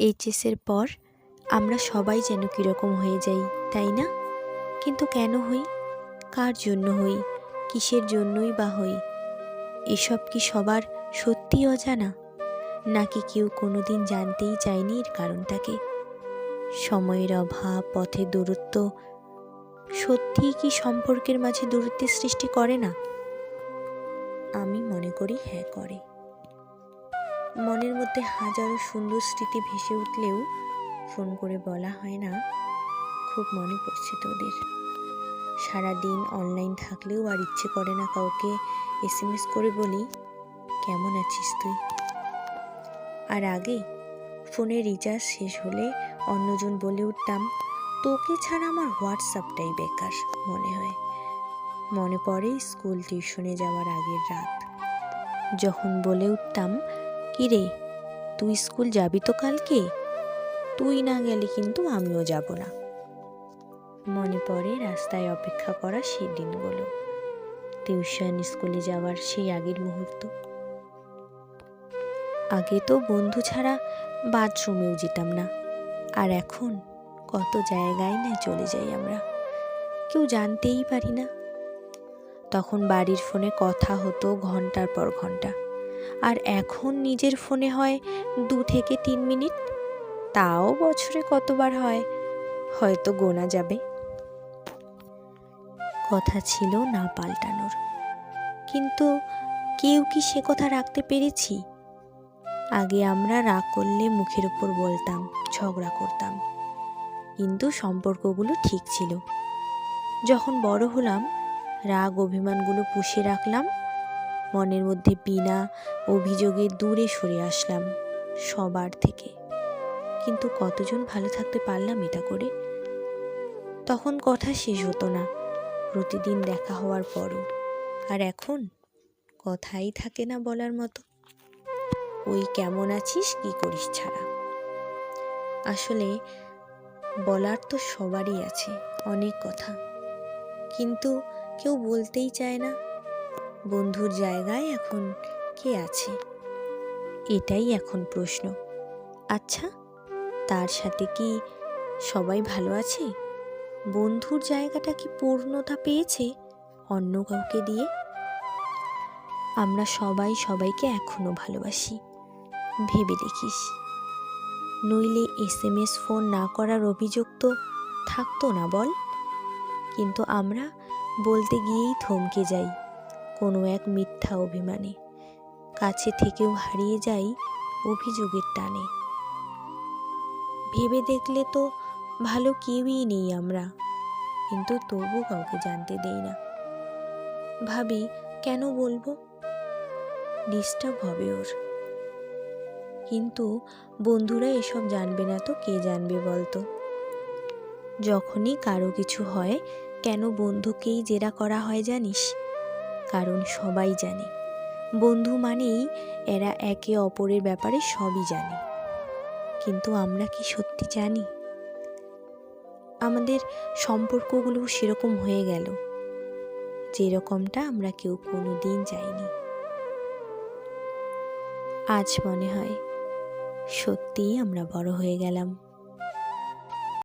এইচএসের পর আমরা সবাই যেন কীরকম হয়ে যাই, তাই না? কিন্তু কেন হই? কার জন্য হই? কিসের জন্যই বা হই? এসব কি সবার সত্যি অজানা? নাকি কেউ কোনোদিন জানতেই চায়নি এর কারণটাকে? সময়ের অভাব, পথে দূরত্ব সত্যিই কি সম্পর্কের মাঝে দূরত্বের সৃষ্টি করে না? আমি মনে করি হ্যাঁ করে। মনের মধ্যে হাজারো সুন্দর স্মৃতি ভেসে উঠলেও ফোন করে বলা হয় না, খুব মনে পড়ছে তোদের সারাদিন অনলাইন থাকলেও আর ইচ্ছে করে না কাউকে এস এম এস করে বলি, কেমন আছিস তুই? আর আগে ফোনে রিচার্জ শেষ হলে অন্যজন বলে উঠতাম, তোকে ছাড়া আমার হোয়াটসঅ্যাপটাই বেকার, মনে হয়। মনে পড়ে স্কুল টিউশনে যাওয়ার আগের রাত। যখন বলে উঠতাম কিরে তুই স্কুল যাবি তো কালকে? তুই না গেলে কিন্তু আমিও যাব না। মনে পড়ে রাস্তায় অপেক্ষা করা সেই দিনগুলো। টিউশন স্কুলে যাওয়ার সেই আগের মুহূর্ত। আগে তো বন্ধু ছাড়া বাথরুমেও যেতাম না। আর এখন কত জায়গায় না চলে যাই আমরা। কেউ জানতেই পারি না। তখন বাড়ির ফোনে কথা হতো ঘণ্টার পর ঘণ্টা। আর এখন নিজের ফোনে হয় দু থেকে তিন মিনিট। তাও বছরে কতবার হয়? হয়তো গোনা যাবে। কথা ছিল না পাল্টানোর। কিন্তু কেউ কি সে কথা রাখতে পেরেছি? আগে আমরা রাগ করলে মুখের উপর বলতাম, ঝগড়া করতাম। কিন্তু সম্পর্কগুলো ঠিক ছিল। যখন বড় হলাম, রাগ অভিমানগুলো পুষে রাখলাম মনের মধ্যে বিনা অভিযোগে দূরে সরে আসলাম সবার থেকে। কিন্তু কতজন ভালো থাকতে পারলাম এটা করে? তখন কথা শেষ হতো না, প্রতিদিন দেখা হওয়ার পরও। আর এখন? কথাই থাকে না বলার মতো। ওই কেমন আছিস, কি করিস ছাড়া? আসলে বলার তো সবারই আছে, অনেক কথা। কিন্তু কেউ বলতেই চায় না। বন্ধুর জায়গায় এখন কে আছে? এটাই এখন প্রশ্ন। আচ্ছা তার সাথে কি সবাই ভালো আছে? বন্ধুর জায়গাটা কি পূর্ণতা পেয়েছে অন্য কাউকে দিয়ে? আমরা সবাই সবাইকে এখনও ভালোবাসি। ভেবে দেখিস। নইলে এস এম এস ফোন না করার অভিযোগ তো থাকতো না বল। কিন্তু আমরা বলতে গিয়েই থমকে যাই। কোনো এক মিথ্যা অভিমানে। কাছে থেকেও হারিয়ে যাই অভিযোগের টানে। ভেবে দেখলে তো ভালো কেউই নেই আমরা, কিন্তু তবু কাউকে জানতে দেই না। ভাবি, কেন বলব? ডিস্টার্ব হবে ওর। কিন্তু বন্ধুরা এসব জানবে না তো, কে জানবে বলতো? যখনই কারও কিছু হয়, কেন বন্ধুকেই জেরা করা হয় জানিস? কারণ সবাই জানে। বন্ধু মানেই এরা একে অপরের ব্যাপারে সবই জানে। কিন্তু আমরা কি সত্যি জানি? আমাদের সম্পর্কগুলো সেরকম হয়ে গেল, যেরকমটা আমরা কেউ কোনো দিন চাইনি। আজ মনে হয় সত্যিই আমরা বড় হয়ে গেলাম।